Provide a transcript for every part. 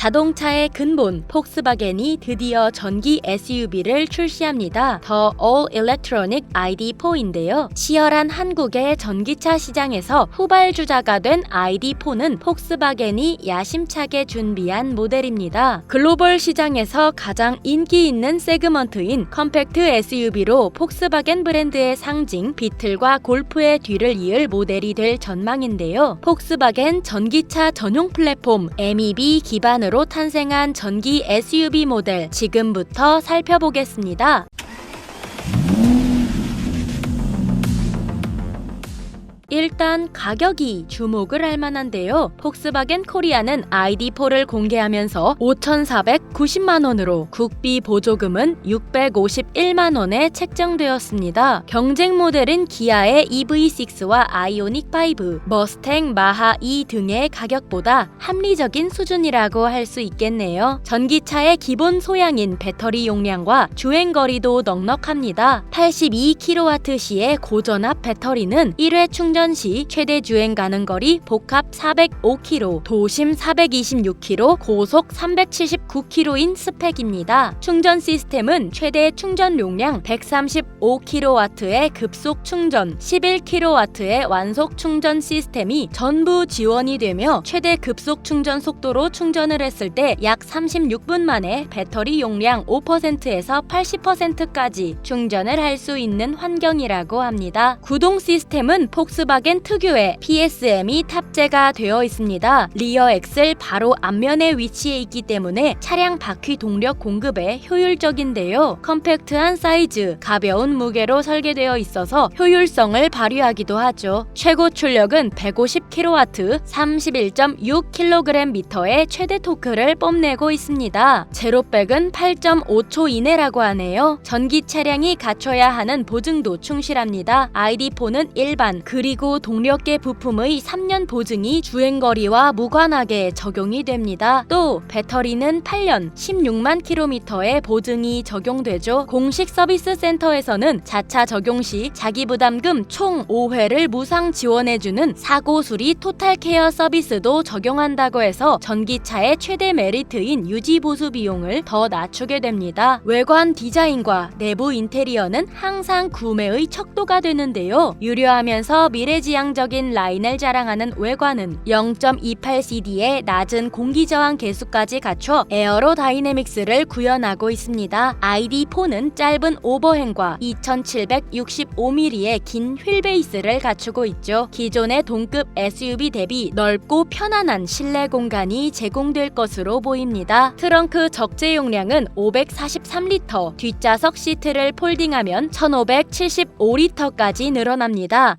자동차의 근본 폭스바겐이 드디어 전기 SUV를 출시합니다. 더 All Electronic ID4인데요. 치열한 한국의 전기차 시장에서 후발주자가 된 ID4는 폭스바겐이 야심차게 준비한 모델입니다. 글로벌 시장에서 가장 인기 있는 세그먼트인 컴팩트 SUV로 폭스바겐 브랜드의 상징 비틀과 골프의 뒤를 이을 모델이 될 전망인데요. 폭스바겐 전기차 전용 플랫폼 MEB 기반으로 탄생한 전기 SUV 모델 지금부터 살펴보겠습니다. 일단 가격이 주목을 할 만한데요. 폭스바겐 코리아는 ID4를 공개하면서 5,490만 원으로 국비 보조금은 651만 원에 책정되었습니다. 경쟁 모델인 기아의 EV6와 아이오닉 5, 머스탱 마하 2 등의 가격보다 합리적인 수준이라고 할 수 있겠네요. 전기차의 기본 소양인 배터리 용량과 주행 거리도 넉넉합니다. 82kWh의 고전압 배터리는 1회 충전 시 최대 주행 가능 거리 복합 405km, 도심 426km, 고속 379km인 스펙입니다. 충전 시스템은 최대 충전 용량 135kW의 급속 충전, 11kW의 완속 충전 시스템이 전부 지원이 되며 최대 급속 충전 속도로 충전을 했을 때 약 36분 만에 배터리 용량 5%에서 80%까지 충전을 할 수 있는 환경이라고 합니다. 구동 시스템은 폭스 바겐 특유의 PSM이 탑재가 되어 있습니다. 리어 엑셀 바로 앞면에 위치해 있기 때문에 차량 바퀴 동력 공급에 효율적인데요. 컴팩트한 사이즈, 가벼운 무게로 설계되어 있어서 효율성을 발휘하기도 하죠. 최고 출력은 150kW, 31.6kgm의 최대 토크를 뽐내고 있습니다. 제로백은 8.5초 이내라고 하네요. 전기 차량이 갖춰야 하는 보증도 충실합니다. ID4는 일반 그리고 동력계 부품의 3년 보증이 주행거리와 무관하게 적용이 됩니다. 또 배터리는 8년 16만 킬로미터의 보증이 적용되죠. 공식 서비스 센터에서는 자차 적용 시 자기 부담금 총 5회를 무상 지원해주는 사고 수리 토탈 케어 서비스도 적용한다고 해서 전기차의 최대 메리트인 유지 보수 비용을 더 낮추게 됩니다. 외관 디자인과 내부 인테리어는 항상 구매의 척도가 되는데요. 유려하면서 미래 지향적인 라인을 자랑하는 외관은 0.28cd의 낮은 공기 저항 계수까지 갖춰 에어로 다이내믹스를 구현하고 있습니다. ID4는 짧은 오버행과 2765mm의 긴 휠베이스를 갖추고 있죠. 기존의 동급 SUV 대비 넓고 편안한 실내 공간이 제공될 것으로 보입니다. 트렁크 적재 용량은 543리터, 뒷좌석 시트를 폴딩하면 1575리터까지 늘어납니다.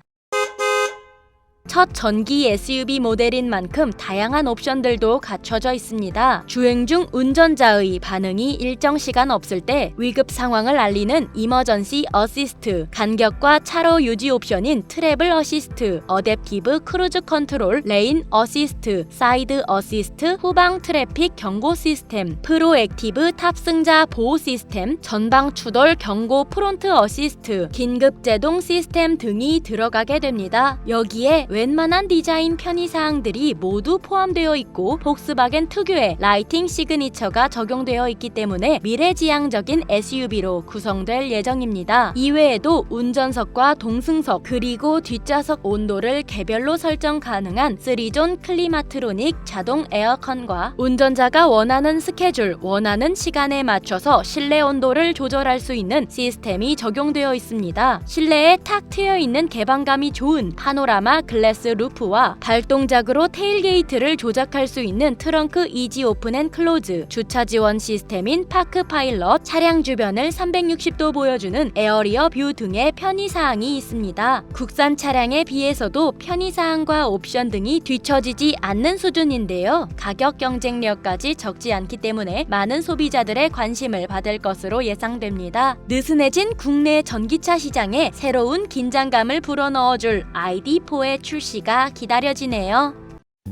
첫 전기 SUV 모델인 만큼 다양한 옵션들도 갖춰져 있습니다. 주행 중 운전자의 반응이 일정 시간 없을 때 위급 상황을 알리는 이머전시 어시스트, 간격과 차로 유지 옵션인 트래블 어시스트, 어댑티브 크루즈 컨트롤, 레인 어시스트, 사이드 어시스트, 후방 트래픽 경고 시스템, 프로액티브 탑승자 보호 시스템, 전방 추돌 경고 프론트 어시스트, 긴급 제동 시스템 등이 들어가게 됩니다. 여기에 웬만한 디자인 편의사항들이 모두 포함되어 있고 폭스바겐 특유의 라이팅 시그니처가 적용되어 있기 때문에 미래지향적인 SUV로 구성될 예정입니다. 이외에도 운전석과 동승석 그리고 뒷좌석 온도를 개별로 설정 가능한 3존 클리마트로닉 자동 에어컨과 운전자가 원하는 스케줄, 원하는 시간에 맞춰서 실내 온도를 조절할 수 있는 시스템이 적용되어 있습니다. 실내에 탁 트여 있는 개방감이 좋은 파노라마 글 래스 루프와 발동작으로 테일게이트를 조작할 수 있는 트렁크 이지 오픈 앤 클로즈, 주차 지원 시스템인 파크 파일럿, 차량 주변을 360도 보여주는 에어리어 뷰 등의 편의 사항이 있습니다. 국산 차량에 비해서도 편의 사항과 옵션 등이 뒤처지지 않는 수준인데요. 가격 경쟁력까지 적지 않기 때문에 많은 소비자들의 관심을 받을 것으로 예상됩니다. 느슨해진 국내 전기차 시장에 새로운 긴장감을 불어넣어줄 ID4의 출시가 기다려지네요.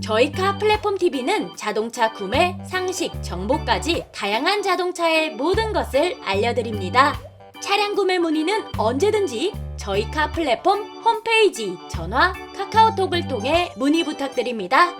저희카 플랫폼 TV는 자동차 구매, 상식, 정보까지 다양한 자동차의 모든 것을 알려드립니다. 차량 구매 문의는 언제든지 저희카 플랫폼 홈페이지, 전화, 카카오톡을 통해 문의 부탁드립니다.